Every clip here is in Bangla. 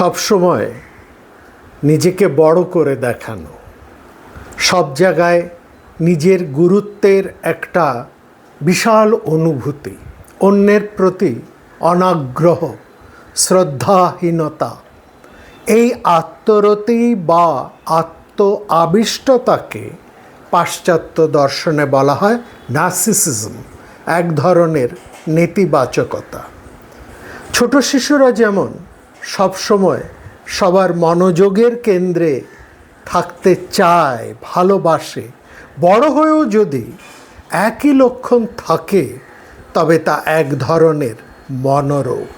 সবসময় নিজেকে বড় করে দেখানো। সব জায়গায় নিজের গুরুত্বের একটা বিশাল অনুভূতি, অন্যের প্রতি অনাগ্রহ, শ্রদ্ধাহীনতা। এই আত্মরতি বা আত্ম আবিষ্টতাকে পাশ্চাত্য দর্শনে বলা হয় নার্সিসিজম এক ধরনের নেতিবাচকতা। ছোট শিশুরা যেমন সবসময় সবার মনোযোগের কেন্দ্রে থাকতে চায়, ভালোবাসে। বড় হয়েও যদি একই লক্ষণ থাকে, তবে তা এক ধরনের মনোরোগ।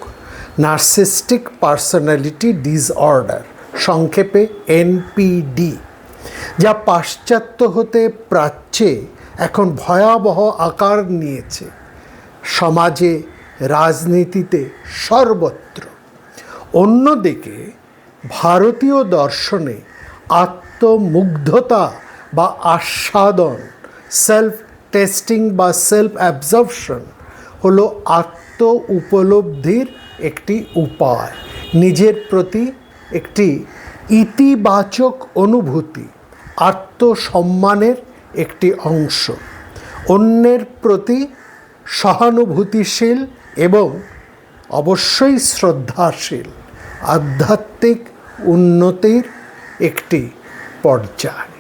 নার্সিস্টিক পার্সোনালিটি ডিসঅর্ডার, সংক্ষেপে এনপিডি, যা পাশ্চাত্য হতে প্রাচ্যে এখন ভয়াবহ আকার নিয়েছে। সমাজে, রাজনীতিতে সর্বত্র অন্যদিকে ভারতীয় দর্শনে আত্মমুগ্ধতা বা আস্বাদন সেলফ টেস্টিং বা সেলফ অ্যাবজর্পশন হলো আত্ম উপলব্ধির একটি উপায়। নিজের প্রতি একটি ইতিবাচক অনুভূতি, আত্মসম্মানের একটি অংশ, অন্যের প্রতি সহানুভূতিশীল এবং অবশ্যই শ্রদ্ধাশীল। আধ্যাত্মিক উন্নতির একটি পর্যায়।